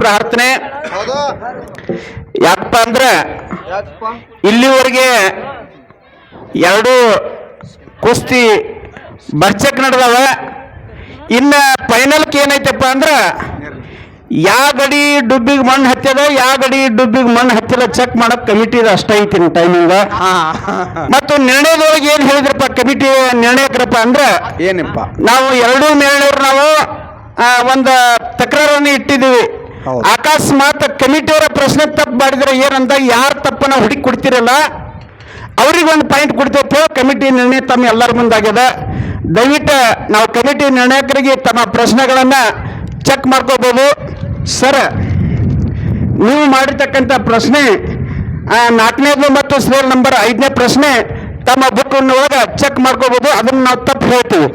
ಪ್ರಾರ್ಥನೆ. ಯಾಕಪ್ಪ ಅಂದ್ರೆ ಇಲ್ಲಿವರೆಗೆ ಎರಡು ಕುಸ್ತಿ ಬರ್ಚಕ್ ನಡೆದವ. ಇನ್ನ ಫೈನಲ್ಕ್ ಏನೈತಪ್ಪ ಅಂದ್ರೆ ಯಾ ಗಡಿ ಡುಬ್ಬಿಗೆ ಮಣ್ಣು ಹತ್ತಿದ ಯಾ ಗಡಿ ಡುಬ್ಬಿಗೆ ಮಣ್ಣು ಹತ್ತಿಲ್ಲ ಚೆಕ್ ಮಾಡಕ್ ಕಮಿಟಿ ಅಷ್ಟೇ ಐತಿ ಟೈಮಿಂಗ್ ಮತ್ತು ನಿರ್ಣಯದೊಳಗೆ ಏನ್ ಹೇಳಿದ್ರಪ್ಪ ಕಮಿಟಿ ನಿರ್ಣಯಕರಪ್ಪ ಅಂದ್ರೆ ಏನಪ್ಪ? ನಾವು ಎರಡೂ ಮೇಳವ್ರು ನಾವು ಒಂದು ತಕರಾರನ್ನು ಇಟ್ಟಿದ್ದೀವಿ. ಅಕಸ್ಮಾತ್ ಕಮಿಟಿಯವರ ಪ್ರಶ್ನೆ ತಪ್ಪು ಮಾಡಿದ್ರೆ ಏನಂತ ಯಾರು ತಪ್ಪನ್ನ ಹುಡುಕಿ ಕೊಡ್ತಿರಲ್ಲ? ಅವ್ರಿಗೆ ಒಂದು ಪಾಯಿಂಟ್ ಕೊಡ್ತೇವೆ ಕಮಿಟಿ ನಿರ್ಣಯ ತಮ್ಮ ಎಲ್ಲರ ಮುಂದಾಗ್ಯದ. ದಯವಿಟ್ಟು ನಾವು ಕಮಿಟಿ ನಿರ್ಣಾಯಕರಿಗೆ ತಮ್ಮ ಪ್ರಶ್ನೆಗಳನ್ನು ಚೆಕ್ ಮಾಡ್ಕೋಬೋದು. ಸರ್, ನೀವು ಮಾಡಿರ್ತಕ್ಕಂಥ ಪ್ರಶ್ನೆ ನಾಲ್ಕನೇದು ಮತ್ತು ಸೇಲ್ ನಂಬರ್ ಐದನೇ ಪ್ರಶ್ನೆ ತಮ್ಮ ಬುಕ್ ಒಳಗೆ ಚೆಕ್ ಮಾಡ್ಕೋಬೋದು. ಅದನ್ನು ನಾವು ತಪ್ಪು ಹೇಳ್ತೀವಿ.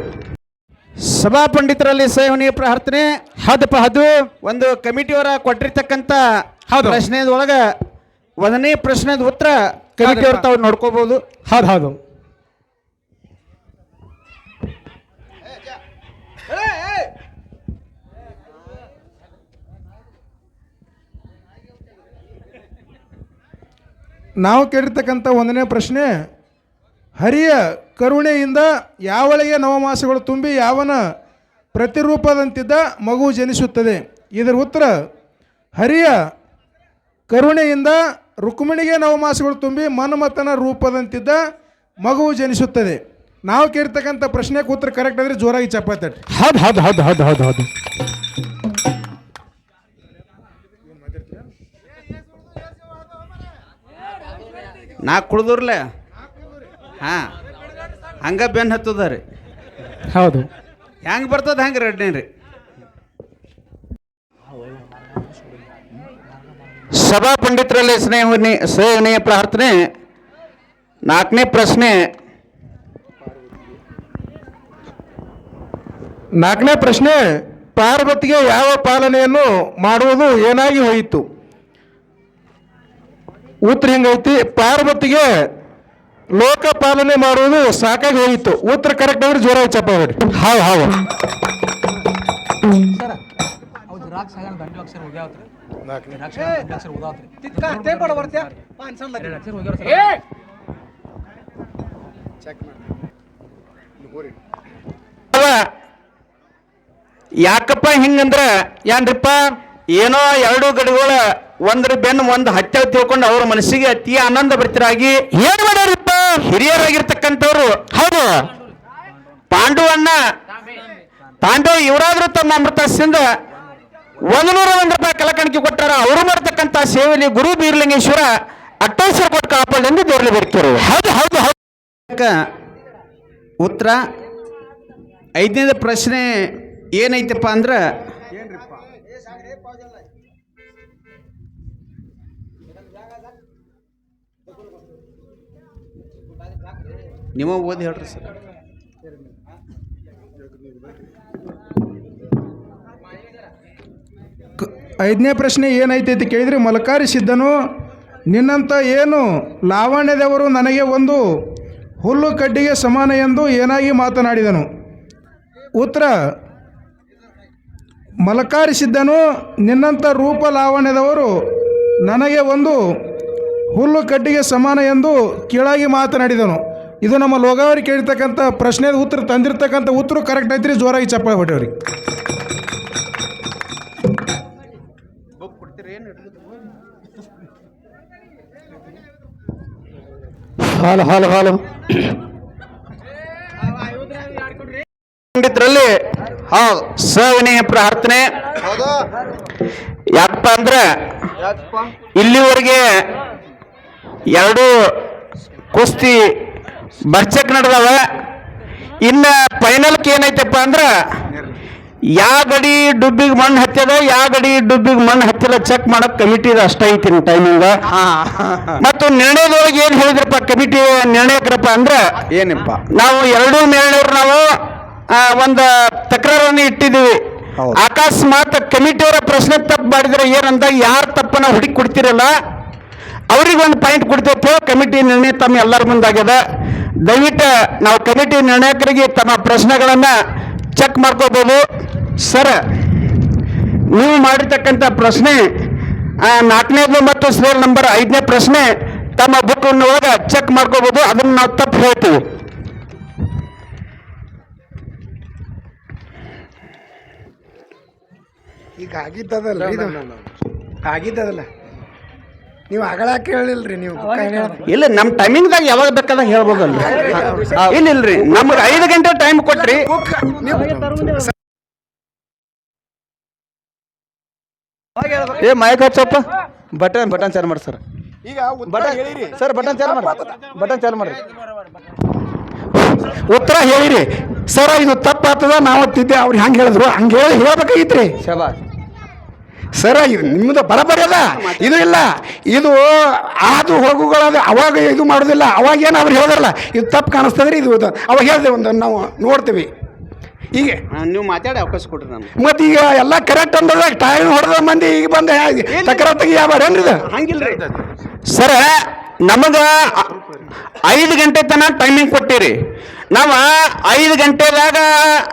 ಸಭಾ ಪಂಡಿತರಲ್ಲಿ ಸೇವನೀಯ ಪ್ರಾರ್ಥನೆ. ಹೌದಪ್ಪ ಪದು ಒಂದು ಕಮಿಟಿಯವರ ಕೊಟ್ಟಿರ್ತಕ್ಕಂಥ ಹೌದು. ಪ್ರಶ್ನೆದೊಳಗ ಒಂದನೇ ಪ್ರಶ್ನೆದ ಉತ್ತರ ಕಮಿಟಿಯವ್ರು ತಾವು ನೋಡ್ಕೋಬಹುದು ಹೌದು ಹೌದು. ನಾವು ಕೇಳಿರ್ತಕ್ಕಂಥ ಒಂದನೇ ಪ್ರಶ್ನೆ ಹರಿಯ ಕರುಣೆಯಿಂದ ಯಾವಳಿಗೆ ನವಮಾಸಗಳು ತುಂಬಿ ಯಾವನ ಪ್ರತಿರೂಪದಂತಿದ್ದ ಮಗು ಜನಿಸುತ್ತದೆ. ಇದರ ಉತ್ತರ ಹರಿಯ ಕರುಣೆಯಿಂದ ರುಕ್ಮಿಣಿಗೆ ನವಮಾಸಗಳು ತುಂಬಿ ಮನ್ಮಥನ ರೂಪದಂತಿದ್ದ ಮಗು ಜನಿಸುತ್ತದೆ. ನಾವು ಕೇಳಿರ್ತಕ್ಕಂಥ ಪ್ರಶ್ನೆಗೆ ಉತ್ತರ ಕರೆಕ್ಟ್ ಆದರೆ ಜೋರಾಗಿ ಚಪ್ಪಾಳೆ ಹೌದು ಹೌದು ಹೌದು ಹೌದು ಹೌದು ಹೌದು. ನಾ ಕುಡ್ದೂರ್ಲೆ ಹಾ. ಹಂಗ ಬೆನ್ ಹತ್ತದ ರೀ. ಹೌದು. ಹೆಂಗ್ ಬರ್ತದ ಹೆಂಗೆ ರೆಡ್ನೇ ರೀ ಸಭಾ ಪಂಡಿತರಲ್ಲಿ ಸ್ನೇಹನಿ ಸೇವನೆಯ ಪ್ರಾರ್ಥನೆ ನಾಲ್ಕನೇ ಪ್ರಶ್ನೆ. ನಾಲ್ಕನೇ ಪ್ರಶ್ನೆ ಪಾರ್ವತಿಗೆ ಯಾವ ಪಾಲನೆಯನ್ನು ಮಾಡುವುದು ಏನಾಗಿ ಹೋಯಿತು? ಉತ್ತರ ಹಿಂಗೈತಿ? ಪಾರ್ವತಿಗೆ ಲೋಕ ಪಾಲನೆ ಮಾಡುವುದು ಸಾಕಾಗಿ ಹೋಯಿತು. ಉತ್ತರ ಕರೆಕ್ಟ್ ಅಂದ್ರೆ ಜೋರಾಗಿ ಚಪ್ಪಾಡಿ ಹೌದು ಹೌದು ಯಾಕಪ್ಪ ಹಿಂಗಂದ್ರ ಏನ್ರಿಪ್ಪ? ಏನೋ ಎರಡು ಗಡಿಗಳ ಒಂದ್ರ ಬೆನ್ನು ಒಂದು ಹತ್ಯ ತಿಳ್ಕೊಂಡು ಅವ್ರ ಮನಸ್ಸಿಗೆ ಅತಿ ಆನಂದ ಬರ್ತಿರಾಗಿ ಏನ್ ಮಾಡ್ಯಾರಿಪ್ಪ ಹಿರಿಯರಾಗಿರ್ತಕ್ಕಂಥವ್ರು. ಹೌದು. ಪಾಂಡುವನ್ನ ಪಾಂಡವ ಇವರಾದ್ರೂ ತಮ್ಮ ಅಮೃತಸ್ಸಿಂದ ಒಂದು ನೂರ ಒಂದು ರೂಪಾಯಿ ಕಲಕಣಿಕೆ ಕೊಟ್ಟಾರ. ಅವರು ಮಾಡ್ತಕ್ಕಂಥ ಸೇವೆಯಲ್ಲಿ ಗುರು ಬೀರ್ಲಿಂಗೇಶ್ವರ ಅಟ್ಟೇಶ್ವರ ಕೊಟ್ಟು ಕಾಪಾಡಲೆಂದು ದೇವರಲ್ಲಿ ಬರ್ತಿರು ಹೌದು ಹೌದು ಹೌದು. ಉತ್ತರ. ಐದನೇದ ಪ್ರಶ್ನೆ ಏನೈತಪ್ಪ ಅಂದ್ರೆ ನೀವು ಓದಿ ಹೇಳ್ರಿ ಸರ್. ಐದನೇ ಪ್ರಶ್ನೆ ಏನೈತೆ ಅಂತ ಕೇಳಿದ್ರೆ? ಮಲಕಾರಿ ಸಿದ್ಧನು ನಿನ್ನಂಥ ಏನು ಲಾವಣ್ಯದವರು ನನಗೆ ಒಂದು ಹುಲ್ಲು ಕಡ್ಡಿಗೆ ಸಮಾನ ಎಂದು ಏನಾಗಿ ಮಾತನಾಡಿದನು? ಉತ್ತರ, ಮಲಕಾರಿ ಸಿದ್ಧನು ನಿನ್ನಂಥ ರೂಪ ಲಾವಣ್ಯದವರು ನನಗೆ ಒಂದು ಹುಲ್ಲು ಕಡ್ಡಿಗೆ ಸಮಾನ ಎಂದು ಕೀಳಾಗಿ ಮಾತನಾಡಿದನು. ಇದು ನಮ್ಮ ಲೋಗಾವರಿ ಕೇಳಿರ್ತಕ್ಕಂಥ ಪ್ರಶ್ನೆದ ಉತ್ತರ ತಂದಿರ್ತಕ್ಕಂಥ ಉತ್ತರ ಕರೆಕ್ಟ್ ಐತ್ರಿ ಜೋರಾಗಿ ಚಪ್ಪಾಳೆ ಹೊಟ್ಟೆವ್ರಿ ಹಾಲು ಹಾಲು ಹಾಲು. ಪಂಡಿತರಲ್ಲಿ ಹೌದು ಸವಿನಯ ಪ್ರಾರ್ಥನೆ. ಹೌದು. ಯಾಕಪ್ಪ ಅಂದ್ರೆ ಯಾಕಪ್ಪ? ಇಲ್ಲಿವರೆಗೆ ಎರಡು ಕುಸ್ತಿ ಬರ್ಚಕ್ ನಡೆದವ. ಇನ್ನ ಫೈನಲ್ಕ್ ಏನೈತಪ್ಪ ಅಂದ್ರ ಯಾ ಗಡಿ ಡುಬ್ಬಿಗೆ ಮಣ್ಣು ಹತ್ತದ ಯಾ ಗಡಿ ಡುಬ್ಬಿಗೆ ಮಣ್ಣು ಹತ್ತಿರ ಚೆಕ್ ಮಾಡಕ್ ಕಮಿಟಿ ಅಷ್ಟೇ ಐತಿ ಟೈಮಿಂಗ್ ಹಾ. ಮತ್ತು ನಿರ್ಣಯದೊಳಗೆ ಏನ್ ಹೇಳಿದ್ರಪ್ಪ ಕಮಿಟಿ ನಿರ್ಣಯಕರಪ್ಪ ಅಂದ್ರ ಏನಪ್ಪ? ನಾವು ಎರಡೂ ಮೇಲಿನವ್ರು ನಾವು ಒಂದು ತಕರಾರನ್ನು ಇಟ್ಟಿದ್ದೀವಿ. ಅಕಸ್ಮಾತ್ ಕಮಿಟಿಯವರ ಪ್ರಶ್ನೆ ತಪ್ಪು ಮಾಡಿದ್ರೆ ಏನಂತ ಯಾರು ತಪ್ಪನ್ನ ಹುಡುಕಿ ಕೊಡ್ತಿರಲ್ಲ ಅವ್ರಿಗೆ ಒಂದು ಪಾಯಿಂಟ್ ಕೊಡ್ತೇವೆ ಕಮಿಟಿ ನಿರ್ಣಯ ತಮ್ಮ ಎಲ್ಲರ ಮುಂದಾಗ್ಯದ. ದಯವಿಟ್ಟು ನಾವು ಕಮಿಟಿ ನಿರ್ಣಾಯಕರಿಗೆ ತಮ್ಮ ಪ್ರಶ್ನೆಗಳನ್ನು ಚೆಕ್ ಮಾಡ್ಕೋಬೋದು. ಸರ್ ನೀವು ಮಾಡಿರ್ತಕ್ಕಂಥ ಪ್ರಶ್ನೆ ಆ, ನಾಲ್ಕನೇದು ಮತ್ತು ಸೇಲ್ ನಂಬರ್ ಐದನೇ ಪ್ರಶ್ನೆ ತಮ್ಮ ಬುಕ್ ಒಳಗೆ ಚೆಕ್ ಮಾಡ್ಕೋಬಹುದು ಅದನ್ನು ನಾವು ತಪ್ಪು ಹೇಳ್ತೀವಿ. ಈಗ ಆಗಿದ್ದದಲ್ಲ ಆಗಿದ್ದದಲ್ಲ? ನೀವು ಅಗಳ ಕೇಳಿಲ್ರಿ ನೀವು? ಇಲ್ಲ ನಮ್ಮ ಟೈಮಿಂಗ್ದಾಗ ಯಾವಾಗ ಬೇಕಾದಾಗ ಹೇಳ್ಬೋದಲ್ರಿ. ಇಲ್ಲ ಇಲ್ರಿ ನಮ್ಗೆ ಐದು ಗಂಟೆ ಟೈಮ್ ಕೊಟ್ರಿ. ಏ ಮೈಕ್ ಹಚ್ಚಪ್ಪ ಬಟನ್ ಬಟನ್ ಚಾಲು ಮಾಡಿ ಸರ್ ಈಗ ಬಟನ್ ಹೇಳಿರಿ. ಸರ್ ಬಟನ್ ಚಾಲು ಮಾಡಿ. ಬಟನ್ ಚಾಲು ಮಾಡ್ರಿ ಉತ್ತರ ಹೇಳಿರಿ. ಸರ್ ಇದು ತಪ್ಪಾಗ್ತದ? ನಾವು ತಿದ್ದೆ ಅವ್ರು ಹೆಂಗೆ ಹೇಳಿದ್ರು? ಹಂಗೆ ಹೇಳಿ ಹೇಳ್ಬೇಕಾಗಿತ್ರಿ. ಶಬಾಷ್. ಸರ ಇದು ನಿಮ್ಮದು ಬರಬರಿ ಅದ. ಇದು ಇಲ್ಲ. ಇದು ಆದು ಹೋಗುಗಳದು ಅವಾಗ ಇದು ಮಾಡೋದಿಲ್ಲ. ಅವಾಗ ಏನು ಅವ್ರು ಹೇಳಿದ್ರಲ್ಲ ಇದು ತಪ್ಪು ಕಾಣಿಸ್ತದ್ರಿ ಇದು ಇದು. ಅವಾಗ ಹೇಳಿದೆ ಒಂದು ನಾವು ನೋಡ್ತೀವಿ. ಹೀಗೆ. ನೀವು ಮಾತಾಡಿ ಅವಕಾಶ ಕೊಡ್ರಿ ನಮ್ಗೆ. ಮತ್ತೆ ಈಗ ಎಲ್ಲ ಕರೆಕ್ಟ್ ಅಂದ್ರೆ ಟೈಮ್ ಹೊಡೆದ ಮಂದಿ ಈಗ ಬಂದ ತಕರ ಯಾವ ಇದು? ಹಂಗಿಲ್ರಿ. ಸರ ನಮಗೆ ಐದು ಗಂಟೆ ತನಕ ಟೈಮಿಂಗ್ ಕೊಟ್ಟಿರಿ. ನಾವು ಐದು ಗಂಟೆದಾಗ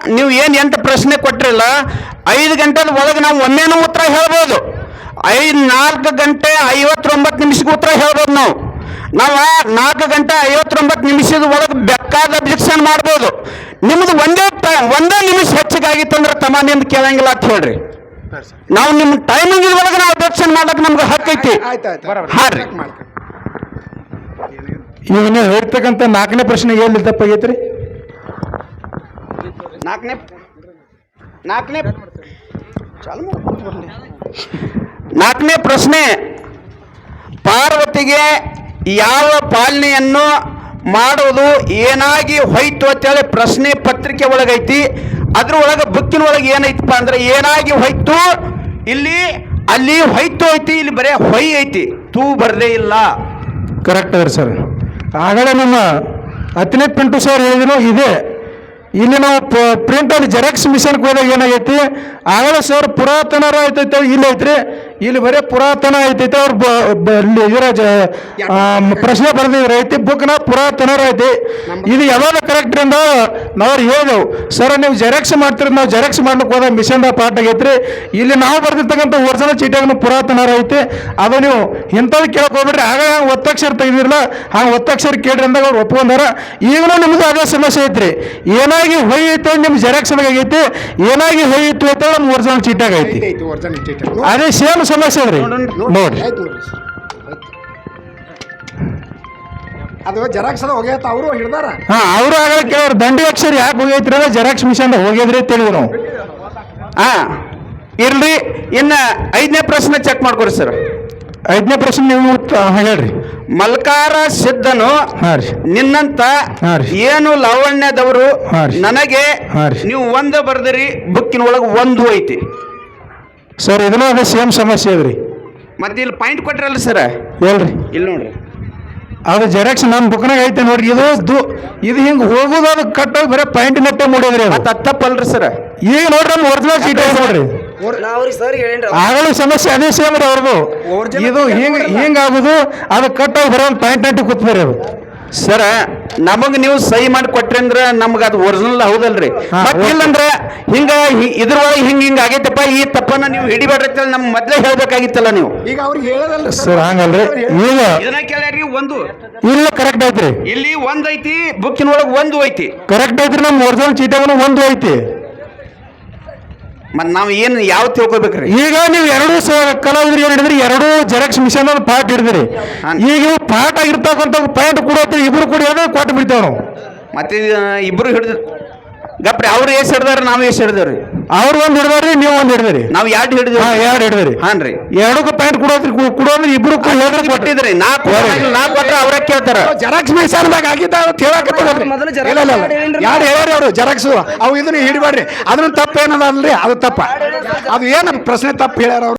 ನೀವು ಏನು ಎಂಟು ಪ್ರಶ್ನೆ ಕೊಟ್ಟಿರಲ್ಲ ಐದು ಗಂಟೆ ಒಳಗೆ ನಾವು ಒಮ್ಮೆನೂ ಉತ್ತರ ಹೇಳ್ಬೋದು. ಐದು ನಾಲ್ಕು ಗಂಟೆ ಐವತ್ತೊಂಬತ್ತು ನಿಮಿಷಕ್ಕೆ ಉತ್ತರ ಹೇಳ್ಬೋದು ನಾವು. ನಾವು ನಾಲ್ಕು ಗಂಟೆ ಐವತ್ತೊಂಬತ್ತು ನಿಮಿಷದ ಒಳಗೆ ಬೇಕಾದ ಅಬ್ಜೆಕ್ಷನ್ ಮಾಡ್ಬೋದು. ನಿಮ್ದು ಒಂದೇ ಒಂದೇ ನಿಮಿಷ ಹೆಚ್ಚಿಗಾಗಿತ್ತಂದ್ರೆ ತಮಾನಿಂದ ಕೇಳಂಗಿಲ್ಲ ಅಂತ ಹೇಳ್ರಿ. ನಾವು ನಿಮ್ಮ ಟೈಮಿಂಗ್ ಒಳಗೆ ನಾವು ಅಬ್ಜೆಕ್ಷನ್ ಮಾಡಕ್ ನಮ್ಗೆ ಹಕ್ಕು ಐತಿ. ಆಯ್ತು ಆಯ್ತು ಹಾ ರೀ. ಈಗ ನೀವು ಹೇಳ್ತಕ್ಕಂಥ ನಾಲ್ಕನೇ ಪ್ರಶ್ನೆ ಎಲ್ಲಿ ತಪ್ಪಾಗೈತ್ರಿ ನಾಲ್ಕನೇ ನಾಲ್ಕನೇ ನಾಲ್ಕನೇ ಪ್ರಶ್ನೆ ಪಾರ್ವತಿಗೆ ಯಾವ ಪಾಲನೆಯನ್ನು ಮಾಡೋದು ಏನಾಗಿ ಹೋಯ್ತು ಅಂತೇಳಿ ಪ್ರಶ್ನೆ ಪತ್ರಿಕೆ ಒಳಗೈತಿ ಅದ್ರ ಒಳಗೆ ಬುಕ್ಕಿನ ಒಳಗೆ ಏನೈತಪ್ಪ ಅಂದ್ರೆ ಏನಾಗಿ ಹೋಯ್ತು? ಇಲ್ಲಿ ಅಲ್ಲಿ ಹೊಯ್ತು ಐತಿ ಇಲ್ಲಿ ಬರೀ ಹೊಯ್ ಐತಿ. ತೂ ಬರ್ದೇ ಇಲ್ಲ. ಕರೆಕ್ಟ್ ಅದ್ರಿ ಸರ್. ಆಗಲೇ ನಮ್ಮ ಹತ್ತನೇ ಪಿಂಟು ಸರ್ ಹೇಳಿದ್ರು ಇದೆ. ಇಲ್ಲಿ ನಾವು ಪ್ರಿಂಟ್ ಅಲ್ಲಿ ಜೆರಾಕ್ಸ್ ಮಿಷನ್ಗೆ ಹೋದಾಗ ಏನಾಗೈತಿ? ಆಗಲೇ ಸರ್ ಪುರಾತನರ ಐತೈತೆ ಇಲ್ಲಿ ಇಲ್ಲಿ ಬರೀ ಪುರಾತನ ಐತೈತೆ ಅವ್ರು ಇದರ ಪ್ರಶ್ನೆ ಬರೆದಿದ್ರು ಐತಿ ಬುಕ್ನ ಪುರಾತನರ ಐತಿ. ಇದು ಯಾವಾಗ ಕರೆಕ್ಟ್ ಅಂದ ನಾವು ಹೇಳಿದೆವು ಸರ್ ನೀವು ಜೆರಾಕ್ಸ್ ಮಾಡ್ತೀರಿ ನಾವು ಜೆರಾಕ್ಸ್ ಮಾಡ್ಲಿಕ್ಕೆ ಹೋದ ಮಿಷನ್ದ ಪಾಠ ಆಗೈತ್ರಿ. ಇಲ್ಲಿ ನಾವು ಬರ್ದಿರ್ತಕ್ಕಂಥ ವರ್ಷನ ಚೀಟಿಯಾಗ ಪುರಾತನರ ಐತಿ. ಅದು ನೀವು ಇಂಥದ್ದು ಕೇಳಕ್ ಹೋಗ್ಬಿಡ್ರಿ. ಆಗ ಹಂಗೆ ಒತ್ತಕ್ಷರ ತೆಗೆದಿರಲ್ಲ ಹಂಗೆ ಒತ್ತಕ್ಷರ ಕೇಳ್ರಿ ಅಂದಾಗ ಅವ್ರು ಒಪ್ಕೊಂಡಾರ. ಈಗಲೂ ನಿಮ್ದು ಅದೇ ಸಮಸ್ಯೆ ಐತ್ರಿ. ಏನಾಗಿ ಹೊಯ್ಯಿತ್ತು ನಿಮ್ಮ ಜೆರಾಕ್ಸ್ ಆಗೈತಿ. ಏನಾಗಿ ಹೋಯಿತು ಅಂತ ನಮ್ಮ ಒರಿಜಿನಲ್ ಚೀಟಾಗ ಐತಿ. ಅದೇ ಸೇಮ್ ಸಮಸ್ಯೆ ಅದ್ರಿ ನೋಡ್ರಿ. ಆಯ್ತು ನೋಡ್ರಿ ಅದು ಜೆರಾಕ್ಸ್ ಅದ ಹೋಗ್ಯಾತ ಅವರು ಹಿಡ್ದಾರ? ಹಾ ಅವರು ಆಗ ಕೇಳೋರು. ದಂಡಿ ಅಕ್ಷರ ಯಾಕೆ ಹೋಗೈತ್ರಿ ಅಂದ್ರೆ ಜೆರಾಕ್ಸ್ ಮಿಷನ್ ಹೋಗಿದ್ರಿ ತಿಳಿದ್ರು ನಾವು ಹಾ ಇರ್ಲಿ. ಇನ್ನ ಐದನೇ ಪ್ರಶ್ನೆ ಚೆಕ್ ಮಾಡ್ಕೊರಿ ಸರ್. ಐದನೇ ಪ್ರಶ್ನೆ ನೀವು ಉತ್ತ- ಹಾ, ಹೇಳ್ರಿ. ಮಲ್ಕಾರ ಸಿದ್ಧನು ಹಾ ರೀ. ನಿನ್ನಂತ ಹಾ ರೀ. ಏನು ಲಾವಣ್ಯದವರು ಹಾ ರೀ. ನನಗೆ ಹಾ ರೀ. ನೀವು ಒಂದು ಬರ್ದಿರಿ ಬುಕ್ಕಿನ ಒಳಗೆ ಒಂದು ಐತಿ. ಸರ್ ಇದನ್ನೂ ಅದೇ ಸೇಮ್ ಸಮಸ್ಯೆ ಅದ್ರಿ. ಮತ್ತೆ ಇಲ್ಲಿ ಪಾಯಿಂಟ್ ಕೊಟ್ರಲ್ಲ ಸರ್ ಹೇಳ್ರಿ ಇಲ್ಲಿ ನೋಡ್ರಿ. ಅದು ಜೆರಾಕ್ಸ್ ನಮ್ಮ ಬುಕ್ನಾಗ ಐತೆ ನೋಡ್ರಿ ಇದು ದು ಇದು ಹಿಂಗೆ ಹೋಗೋದು ಅದು ಕಟ್ಟೋಗಿ ಬರೀ ಪಾಯಿಂಟ್ ನೆಟ್ಟೆ ಮೂಡಿದ್ರಿ ಅದು. ಅದು ತಪ್ಪಲ್ರಿ ಸರ್ ಈಗ ನೋಡ್ರಿ ನಮ್ಮ ಒರಿಜಿನಲ್ ಸೀಟ್ ಐತೆ ನೋಡ್ರಿ. ಆಗಲೂ ಸಮಸ್ಯೆ ಅದೇ ಸೇಮ್ ರೀ ಅವ್ರದ್ದು ಇದು ಹಿಂಗ್ ಹಿಂಗ್ ಆಗೋದು ಅದು ಕಟ್ಟೋಗಿ ಬರೋ ಪಾಯಿಂಟ್ ನಟ್ಟಿ ಕೂತ್ ಬರ್ರಿ ಅದು. ಸರ ನಮಗ್ ನೀವು ಸಹಿ ಮಾಡಿ ಕೊಟ್ರಿ ಅಂದ್ರೆ ನಮ್ಗ ಅದು ಒರಿಜಿನಲ್ ಹೌದಲ್ರಿ. ಮತ್. ಇಲ್ಲಂದ್ರ ಹಿಂಗ ಇದ್ರ ಇದ್ರೊಳಗೆ ಹಿಂಗ ಹಿಂಗ ಆಗೈತಪ್ಪ ಈ ತಪ್ಪನ್ನ ನೀವು ಹಿಡಿಬೇಡ್ರಿ ನಮ್ಮ ನಮ್ ಮೊದ್ಲೇ ಹೇಳ್ಬೇಕಾಗಿತ್ತಲ್ಲ ನೀವು. ಈಗ ಅವ್ರಿಗೆ ಹೇಳದಲ್ಲ ಸರ್. ಹಂಗಲ್ರಿ? ಈಗ ಇದನ್ನ ಕೇಳ್ಯಾರಿ ಒಂದು. ಇಲ್ಲ ಕರೆಕ್ಟ್ ಐತ್ರಿ. ಇಲ್ಲಿ ಒಂದ್ ಐತಿ ಬುಕ್ಕಿನ ಒಳಗ್ ಒಂದು ಐತಿ. ಕರೆಕ್ಟ್ ಐತ್ರಿ ನಮ್ಮ ಒರಿಜಿನಲ್ ಚೀಟಾಗನು ಒಂದು ಐತಿ. ಮತ್ ನಾವು ಏನ್ ಯಾವ ತಿಳ್ಕೊಬೇಕ್ರಿ? ಈಗ ನೀವು ಎರಡು ಕಲಾವಿದ್ರು ಏನ್ ಹಿಡಿದ್ರಿ ಎರಡು ಜೆರಾಕ್ಸ್ ಮಿಷನ್ ಪಾರ್ಟ್ ಹಿಡಿದ್ರಿ. ಈಗ ಇವು ಪಾರ್ಟ್ ಆಗಿರ್ತಕ್ಕಂಥ ಪಾಯಿಂಟ್ ಕೂಡ ಇಬ್ರು ಕೂಡ ಕೊಟ್ಟು ಬಿಡ್ತೇವೆ ನಾವು. ಮತ್ತೆ ಇಬ್ರು ಹಿಡಿದ್ರು ಗಪ್ರಿ ಅವ್ರು ಎಷ್ಟು ಹಿಡ್ದಾರ ನಾವು ಎಷ್ಟು ಹಿಡ್ದೇವ್ರಿ. ಅವ್ರು ಒಂದ್ ಹಿಡಿದ್ರಿ ನೀವು ಒಂದ್ ಹಿಡಿದ್ರಿ. ನಾವ್ ಎರಡು ಹಾ ಎರಡ್ ಹಾನ್ ಹಾನ್ರಿ ಎರಡಕ್ಕೂ ಪ್ಯಾಂಟ್ ಕೊಡೋದ್ರಿ ಕೊಡೋದ್ರಿ ಇಬ್ರು ಕೊಟ್ಟಿದ್ರಿ. ನಾ ನಾ ಕೊಟ್ರ ಅವ್ರ ಕೇಳ್ತಾರ. ಜೆರಾಕ್ಸ್ ಮೈಸಾನದಾಗ ಆಗಿದ್ದ ಅಂತ ಹೇಳಕತ್ತದ್ರಿ ಇಲ್ಲ ಇಲ್ಲ ಯಾರು ಹೇಳ್ಯಾರಿ ಅವರು ಜೆರಾಕ್ಸ್ ಅವು ಇದನ್ನ ಹಿಡಿಬೇಡ್ರಿ. ಅದನ್ನ ತಪ್ಪು ಏನದ ಅಲ್ರಿ ಅದು ತಪ್ಪ. ಅದು ಏನು ಪ್ರಶ್ನೆ ತಪ್ಪು ಹೇಳ್ಯಾರ ಅವ್ರು?